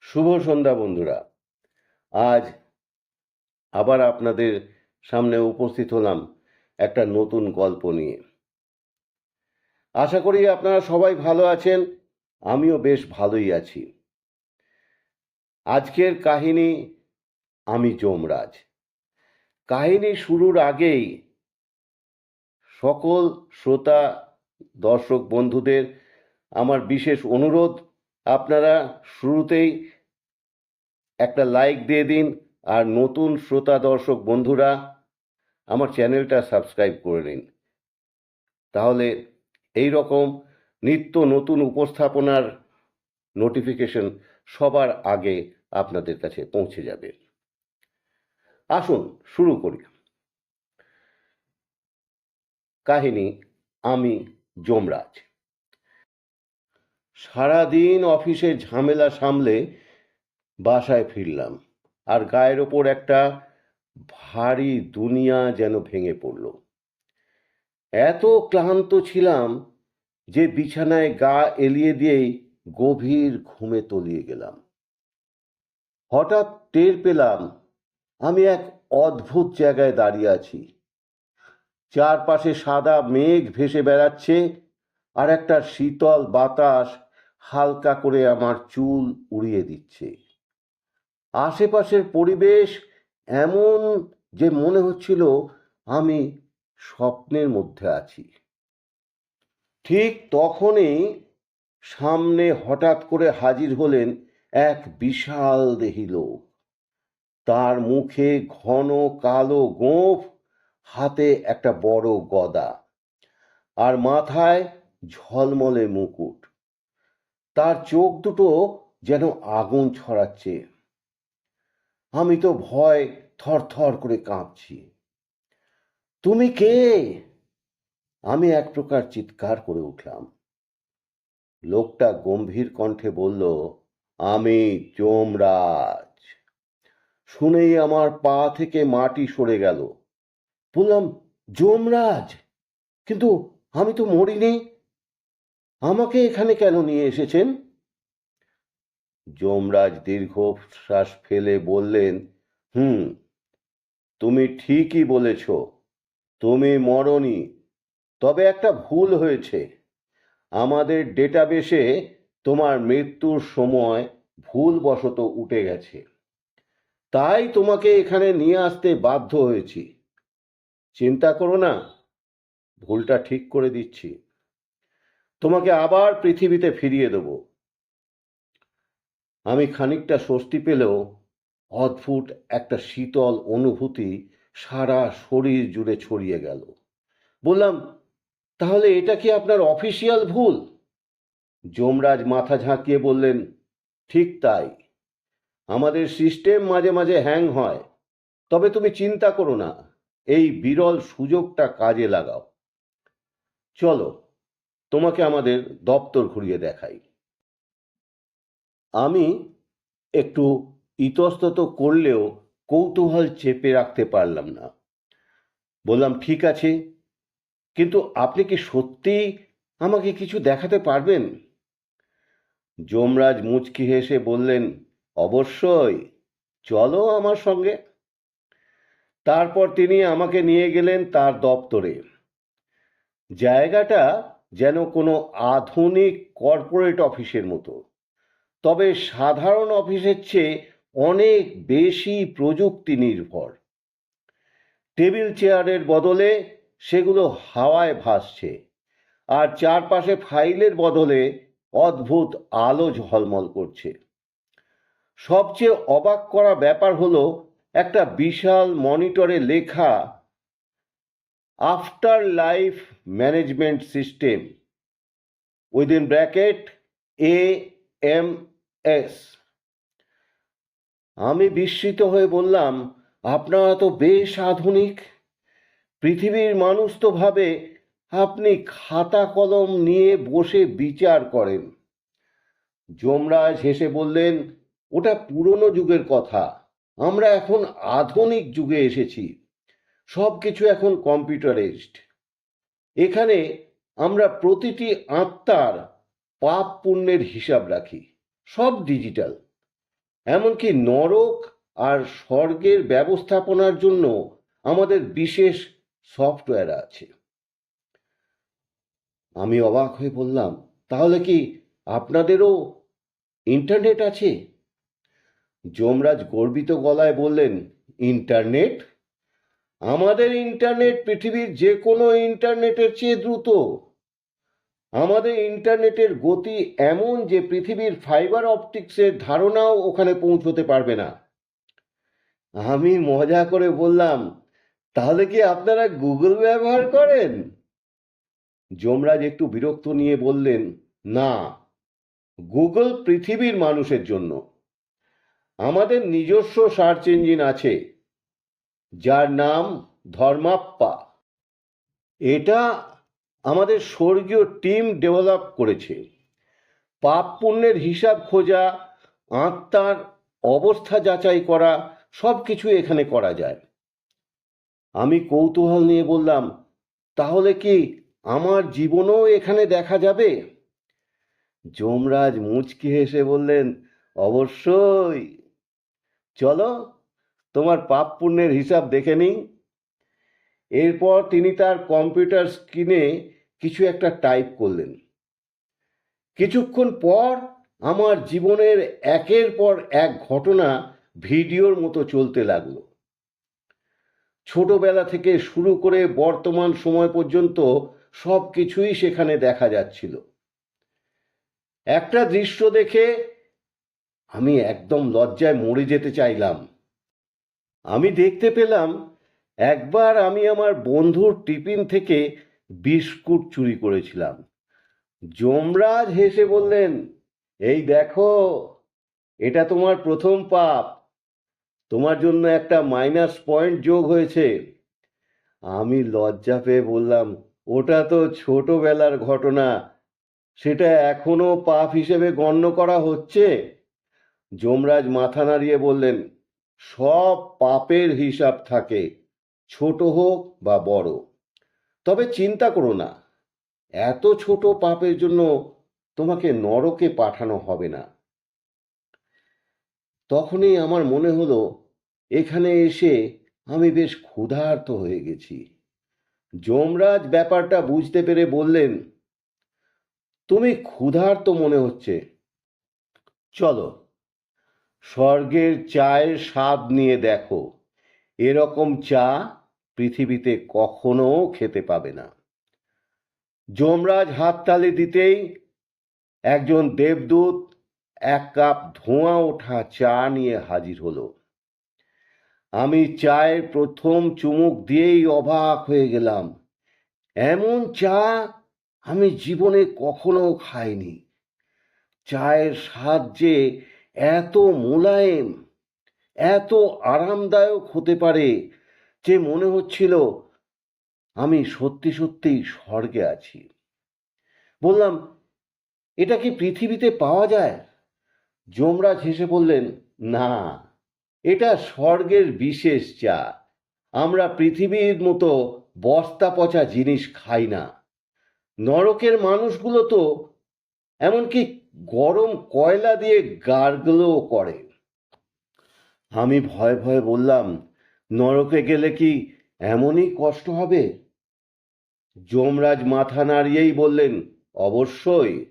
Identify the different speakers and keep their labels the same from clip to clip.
Speaker 1: শুভ সন্ধ্যা বন্ধুরা। আজ আবার আপনাদের সামনে উপস্থিত হলাম একটা নতুন গল্প নিয়ে। আশা করি আপনারা সবাই ভালো আছেন, আমিও বেশ ভালোই আছি। আজকের কাহিনী আমি যমরাজ। কাহিনী শুরুর আগেই সকল শ্রোতা, দর্শক, বন্ধুদের আমার বিশেষ অনুরোধ আপনারা শুরুতেই একটা লাইক দিয়ে দিন আর নতুন শ্রোতা দর্শক বন্ধুরা, আমার চ্যানেলটা সাবস্ক্রাইব করে নিন। তাহলে এই রকম নিত্য নতুন উপস্থাপনার নোটিফিকেশন সবার আগে আপনাদের কাছে পৌঁছে যাবে। আসুন, শুরু করি। কাহিনী, আমি যমরাজ। সারাদিন অফিসের ঝামেলা সামলে বাসায় ফিরলাম আর গায়ের ওপর একটা ভারী দুনিয়া যেন ভেঙে পড়ল। এত ক্লান্ত ছিলাম যে বিছানায় গা এলিয়ে দিয়েই গভীর ঘুমে তলিয়ে গেলাম। হঠাৎ টের পেলাম আমি এক অদ্ভুত জায়গায় দাঁড়িয়ে আছি। চারপাশে সাদা মেঘ ভেসে বেড়াচ্ছে আর একটা শীতল বাতাস হালকা করে আমার চুল উড়িয়ে দিচ্ছে। আশেপাশের পরিবেশ এমন যে মনে হচ্ছিল আমি স্বপ্নের মধ্যে আছি। ঠিক তখনই সামনে হঠাৎ করে হাজির হলেন এক বিশাল দেহি লোক। তার মুখে ঘন কালো গোঁফ, হাতে একটা বড় গদা, আর মাথায় ঝলমলে মুকুট। তার চোখ দুটো যেন আগুন ছড়াচ্ছে। আমি তো ভয় থরথর করে কাঁপছি। তুমি কে? আমি এক প্রকার চিৎকার করে উঠলাম। লোকটা গম্ভীর কণ্ঠে বলল, আমি চোমরাজ শুনেই আমার পা থেকে মাটি সরে গেল। বললাম, যমরাজ? কিন্তু আমি তো মরিনি। আমাকে এখানে কেন নিয়ে এসেছেন? যমরাজ দীর্ঘ শ্বাস ফেলে বললেন, হুম, তুমি ঠিকই বলেছ, তুমি মরনি, তবে একটা ভুল হয়েছে। আমাদের ডেটাবেসে তোমার মৃত্যুর সময় ভুলবশত উঠে গেছে। তাই তোমাকে এখানে নিয়ে আসতে বাধ্য হয়েছি। চিন্তা করো না, ভুলটা ঠিক করে দিচ্ছি। তোমাকে আবার পৃথিবীতে ফিরিয়ে দেব। আমি খানিকটা স্বস্তি পেলেও অদ্ভুত একটা শীতল অনুভূতি সারা শরীর জুড়ে ছড়িয়ে গেল। বললাম, তাহলে এটা কি আপনার অফিসিয়াল ভুল? যমরাজ মাথা ঝাঁকিয়ে বললেন, ঠিক তাই। আমাদের সিস্টেম মাঝে মাঝে হ্যাং হয়। তবে তুমি চিন্তা করো না, এই বিরল সুযোগটা কাজে লাগাও। চলো তোমাকে আমাদের দপ্তর ঘুরিয়ে দেখাই। আমি একটু ইতস্তত করলেও কৌতূহল চেপে রাখতে পারলাম না। বললাম, ঠিক আছে, কিন্তু আপনি কি সত্যি আমাকে কিছু দেখাতে পারবেন? যমরাজ মুচকি হেসে বললেন, অবশ্যই, চলো আমার সঙ্গে। তারপর তিনি আমাকে নিয়ে গেলেন তার দপ্তরে। জায়গাটা যেন কোনো আধুনিক কর্পোরেট অফিসের মতো। তবে সাধারণ অফিসের চেয়ে অনেক বেশি প্রযুক্তি নির্ভর টেবিল চেয়ারের বদলে সেগুলো হাওয়ায় ভাসছে আর চারপাশে ফাইলের বদলে অদ্ভুত আলো ঝলমল করছে। সবচেয়ে অবাক করা ব্যাপার হলো একটা বিশাল মনিটরে লেখা after life management system within bracket A M S আমি বিস্মিত হয়ে বললাম, আপনারা তো বেশ আধুনিক। পৃথিবীর মানুষ তো ভাবে আপনি খাতা কলম নিয়ে বসে বিচার করেন। যমরাজ হেসে বললেন, ওটা পুরনো যুগের কথা। আমরা এখন আধুনিক যুগে এসেছি। সব কিছু এখন কম্পিউটারাইজড। এখানে আমরা প্রতিটি আত্মার পাপ পুণ্যের হিসাব রাখি, সব ডিজিটাল। এমনকি নরক আর স্বর্গের ব্যবস্থাপনার জন্য আমাদের বিশেষ সফটওয়্যার আছে। আমি অবাক হয়ে বললাম, তাহলে কি আপনাদেরও ইন্টারনেট আছে? যমরাজ গর্বিত গলায় বললেন, ইন্টারনেট? আমাদের ইন্টারনেট পৃথিবীর যে কোনো ইন্টারনেটের চেয়ে দ্রুত। আমাদের ইন্টারনেটের গতি এমন যে পৃথিবীর ফাইবার অপটিক্সের ধারণাও ওখানে পৌঁছতে পারবে না। আমি মজা করে বললাম, তাহলে কি আপনারা গুগল ব্যবহার করেন? যমরাজ একটু বিরক্ত নিয়ে বললেন, না, গুগল পৃথিবীর মানুষের জন্য। আমাদের নিজস্ব সার্চ ইঞ্জিন আছে। যার নাম ধর্মাপ্পা। এটা আমাদের স্বর্গীয় টিম ডেভেলপ করেছে। পাপ পুণ্যের হিসাব খোঁজা, আত্মার অবস্থা যাচাই করা সব কিছু এখানে করা যায়। আমি কৌতূহল নিয়ে বললাম, তাহলে কি আমার জীবনও এখানে দেখা যাবে? যমরাজ মুচকি হেসে বললেন, অবশ্যই। চলো তোমার পাপ পুণ্যের হিসাব দেখে নিই। এরপর তিনি তার কম্পিউটার স্ক্রিনে কিছু একটা টাইপ করলেন। কিছুক্ষণ পর আমার জীবনের একের পর এক ঘটনা ভিডিওর মতো চলতে লাগল। ছোটবেলা থেকে শুরু করে বর্তমান সময় পর্যন্ত সব কিছুই সেখানে দেখা যাচ্ছিল। একটা দৃশ্য দেখে আমি একদম লজ্জায় মরে যেতে চাইলাম। আমি দেখতে পেলাম একবার আমি আমার বন্ধুর টিফিন থেকে বিস্কুট চুরি করেছিলাম। যমরাজ হেসে বললেন, এই দেখো, এটা তোমার প্রথম পাপ। তোমার জন্য একটা মাইনাস পয়েন্ট যোগ হয়েছে। আমি লজ্জা পেয়ে বললাম, ওটা তো ছোটবেলার ঘটনা। সেটা এখনও পাপ হিসেবে গণ্য করা হচ্ছে? যমরাজ মাথা নাড়িয়ে বললেন সব পাপের হিসাব থাকে, ছোট হোক বা বড়। তবে চিন্তা করো না, এত ছোট পাপের জন্য তোমাকে নরকে পাঠানো হবে না। তখনই আমার মনে হলো, এখানে এসে আমি বেশ ক্ষুধার্ত হয়ে গেছি। যমরাজ ব্যাপারটা বুঝতে পেরে বললেন, তুমি ক্ষুধার্ত মনে হচ্ছে। চলো স্বর্গের চায়ের স্বাদ নিয়ে দেখো। এরকম চা পৃথিবীতে কখনো খেতে পাবে না। যমরাজ হাততালি দিতেই একজন দেবদূত এক কাপ ধোঁয়া ওঠা চা নিয়ে হাজির হলো। আমি চায়ের প্রথম চুমুক দিয়েই অবাক হয়ে গেলাম। এমন চা আমি জীবনে কখনো খাইনি। চায়ের স্বাদ যে এত মোলায়েম, এত আরামদায়ক হতে পারে যে মনে হচ্ছিল আমি সত্যি সত্যিই স্বর্গে আছি। বললাম, এটা কি পৃথিবীতে পাওয়া যায়? যমরাজ হেসে বললেন, না, এটা স্বর্গের বিশেষ চা। আমরা পৃথিবীর মতো বস্তা পচা জিনিস খাই না। নরকের মানুষগুলো তো এমনকি গরম কয়লা দিয়ে গার্গলও করে। আমি ভয়ে ভয়ে বললাম, নরকে গেলে কি এমনই কষ্ট হবে? যমরাজ মাথা নাড়িয়েই বললেন, অবশ্যই,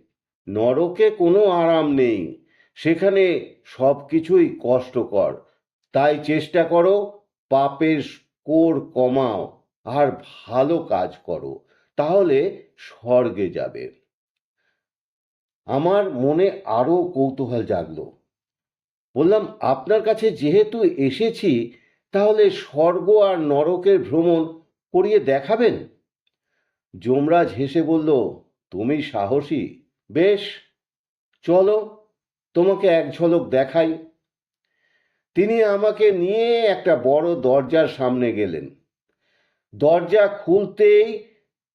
Speaker 1: নরকে কোনো আরাম নেই। সেখানে সব কিছুই কষ্টকর। তাই চেষ্টা করো, পাপের স্কোর কমাও আর ভালো কাজ করো। তাহলে স্বর্গে যাবে। আমার মনে আরও কৌতূহল জাগলো। বললাম, আপনার কাছে যেহেতু এসেছি, তাহলে স্বর্গ আর নরকের ভ্রমণ করিয়ে দেখাবেন? যমরাজ হেসে বলল, তুমি সাহসী। বেশ, চলো, তোমাকে এক ঝলক দেখাই। তিনি আমাকে নিয়ে একটা বড় দরজার সামনে গেলেন। দরজা খুলতেই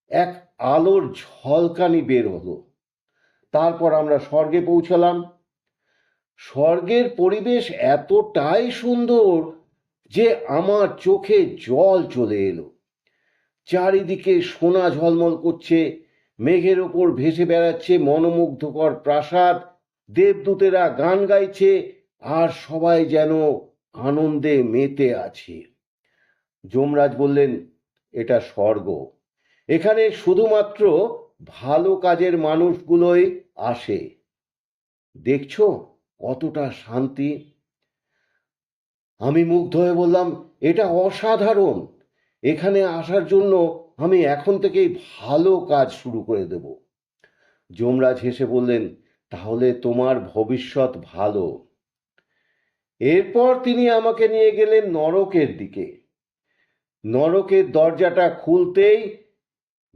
Speaker 1: এক আলোর ঝলকানি বের হলো। তারপর আমরা স্বর্গে পৌঁছলাম। স্বর্গের পরিবেশ এতটাই সুন্দর যে আমার চোখে জল চলে এলো। চারিদিকে সোনা ঝলমল করছে, মেঘের ওপর ভেসে বেড়াচ্ছে মনোমুগ্ধকর প্রাসাদ, দেবদূতেরা গান গাইছে আর সবাই যেন আনন্দে মেতে আছে। যমরাজ বললেন, এটা স্বর্গ। এখানে শুধুমাত্র ভালো কাজের মানুষগুলোই আসে। দেখছ কতটা শান্তি? আমি মুগ্ধ হয়ে বললাম, এটা অসাধারণ। এখানে আসার জন্য আমি এখন থেকেই ভালো কাজ শুরু করে দেব। যমরাজ হেসে বললেন, তাহলে তোমার ভবিষ্যৎ ভালো। এরপর তিনি আমাকে নিয়ে গেলেন নরকের দিকে। নরকের দরজাটা খুলতেই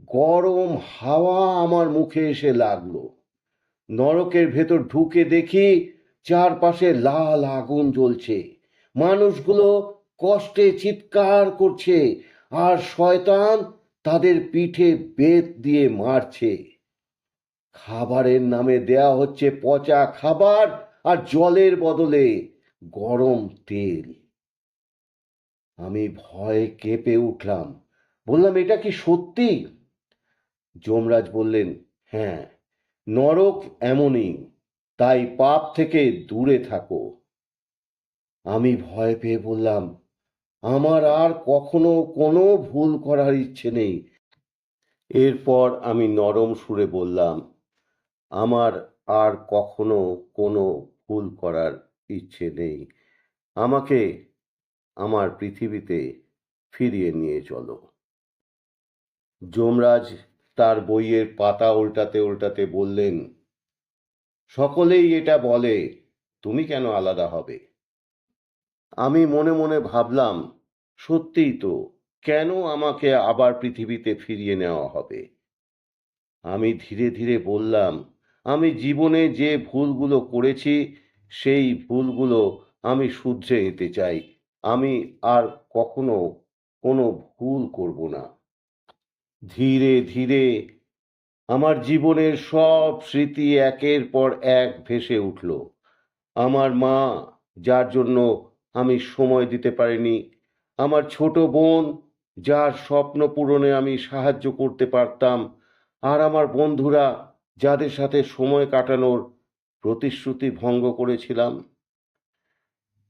Speaker 1: গরম হাওয়া আমার মুখে এসে লাগল। নরকের ভেতর ঢুকে দেখি চারপাশে লাল আগুন জ্বলছে। মানুষগুলো কষ্টে চিৎকার করছে আর শয়তান তাদের পিঠে বেত দিয়ে মারছে। খাবারের নামে দেয়া হচ্ছে পচা খাবার আর জলের বদলে গরম তেল। আমি ভয়ে কেঁপে উঠলাম। বললাম, এটা কি সত্যি? যমরাজ বললেন হ্যাঁ। নরক এমনই, তাই পাপ থেকে দূরে থাকো। আমি ভয় পেয়ে বললাম, আমার আর কখনো কোনো ভুল করার ইচ্ছে নেই। এরপর আমি নরম সুরে বললাম, আমার আর কখনো কোনো ভুল করার ইচ্ছে নেই। আমাকে আমার পৃথিবীতে ফিরিয়ে নিয়ে চলো। যমরাজ তার বইয়ের পাতা উল্টাতে উল্টাতে বললেন, সকলেই এটা বলে, তুমি কেন আলাদা হবে? আমি মনে মনে ভাবলাম, সত্যিই তো, কেন আমাকে আবার পৃথিবীতে ফিরিয়ে নেওয়া হবে? আমি ধীরে ধীরে বললাম, আমি জীবনে যে ভুলগুলো করেছি, সেই ভুলগুলো আমি শুধরে নিতে চাই। আমি আর কখনো কোনো ভুল করব না। ধীরে ধীরে আমার জীবনের সব স্মৃতি একের পর এক ভেসে উঠল। আমার মা, যার জন্য আমি সময় দিতে পারিনি, আমার ছোট বোন, যার স্বপ্ন পূরণে আমি সাহায্য করতে পারতাম, আর আমার বন্ধুরা, যাদের সাথে সময় কাটানোর প্রতিশ্রুতি ভঙ্গ করেছিলাম।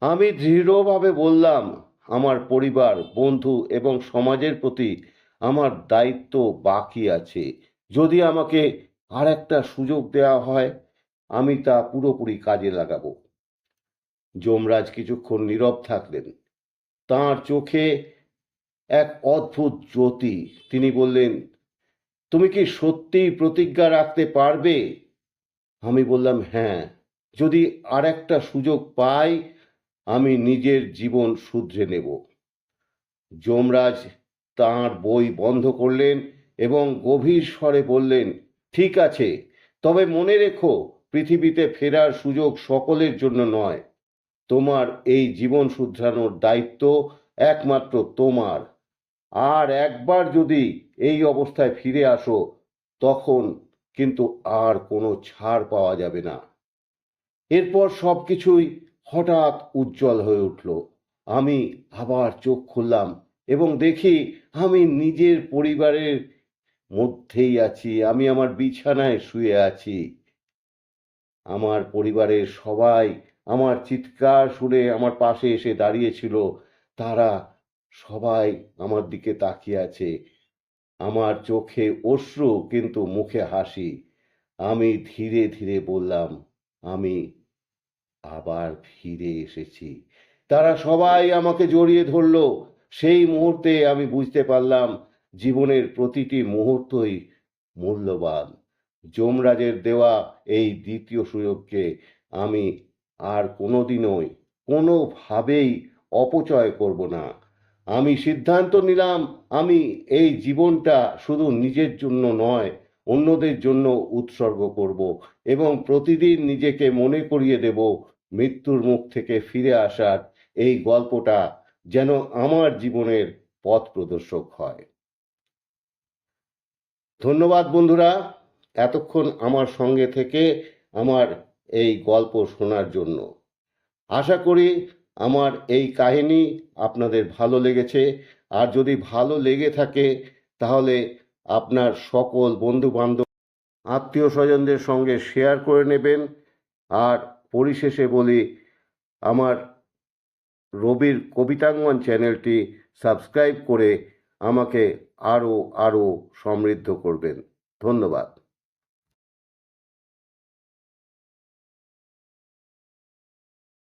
Speaker 1: আমি দৃঢ়ভাবে বললাম, আমার পরিবার, বন্ধু এবং সমাজের প্রতি আমার দায়িত্ব বাকি আছে। যদি আমাকে আর একটা সুযোগ দেওয়া হয়, আমি তা পুরোপুরি কাজে লাগাব। যমরাজ কিছুক্ষণ নীরব থাকলেন। তার চোখে এক অদ্ভুত জ্যোতি। তিনি বললেন, তুমি কি সত্যি প্রতিজ্ঞা রাখতে পারবে? আমি বললাম হ্যাঁ যদি আর একটা সুযোগ পাই, আমি নিজের জীবন শুধরে নেব। যমরাজ তাঁর বই বন্ধ করলেন এবং গভীর স্বরে বললেন, ঠিক আছে, তবে মনে রেখো, পৃথিবীতে ফেরার সুযোগ সকলের জন্য নয়। তোমার এই জীবন শুধরানোর দায়িত্ব একমাত্র তোমার। আর একবার যদি এই অবস্থায় ফিরে আসো, তখন কিন্তু আর কোনো ছাড় পাওয়া যাবে না এরপর সব কিছুই হঠাৎ উজ্জ্বল হয়ে উঠল। আমি আবার চোখ খুললাম। এবং দেখি আমি নিজের পরিবারের মধ্যেই আছি, আমি আমার বিছানায় শুয়ে আছি। আমার পরিবারের সবাই আমার চিৎকার শুনে আমার পাশে এসে দাঁড়িয়েছিল তারা সবাই আমার দিকে তাকিয়ে আছে। আমার চোখে অশ্রু, কিন্তু মুখে হাসি। আমি ধীরে ধীরে বললাম, আমি আবার ফিরে এসেছি। তারা সবাই আমাকে জড়িয়ে ধরলো। সেই মুহূর্তে আমি বুঝতে পারলাম জীবনের প্রতিটি মুহূর্তই মূল্যবান। যমরাজের দেওয়া এই দ্বিতীয় সুযোগকে আমি আর কোনোদিনই কোনোভাবেই অপচয় করব না। আমি সিদ্ধান্ত নিলাম, আমি এই জীবনটা শুধু নিজের জন্য নয়, অন্যদের জন্য উৎসর্গ করব এবং প্রতিদিন নিজেকে মনে করিয়ে দেব মৃত্যুর মুখ থেকে ফিরে আসার এই গল্পটা যেন আমার জীবনের পথ প্রদর্শক হয়। ধন্যবাদ বন্ধুরা, এতক্ষণ আমার সঙ্গে থেকে আমার এই গল্প শোনার জন্য। আশা করি আমার এই কাহিনী আপনাদের ভালো লেগেছে। আর যদি ভালো লেগে থাকে, তাহলে আপনার সকল বন্ধু বান্ধব আত্মীয় স্বজনদের সঙ্গে শেয়ার করে নেবেন। আর পরিশেষে বলি, আমার রবির কবিতাঙ্গন চ্যানেলটি সাবস্ক্রাইব করে আমাকে আরও আরও সমৃদ্ধ করবেন। ধন্যবাদ।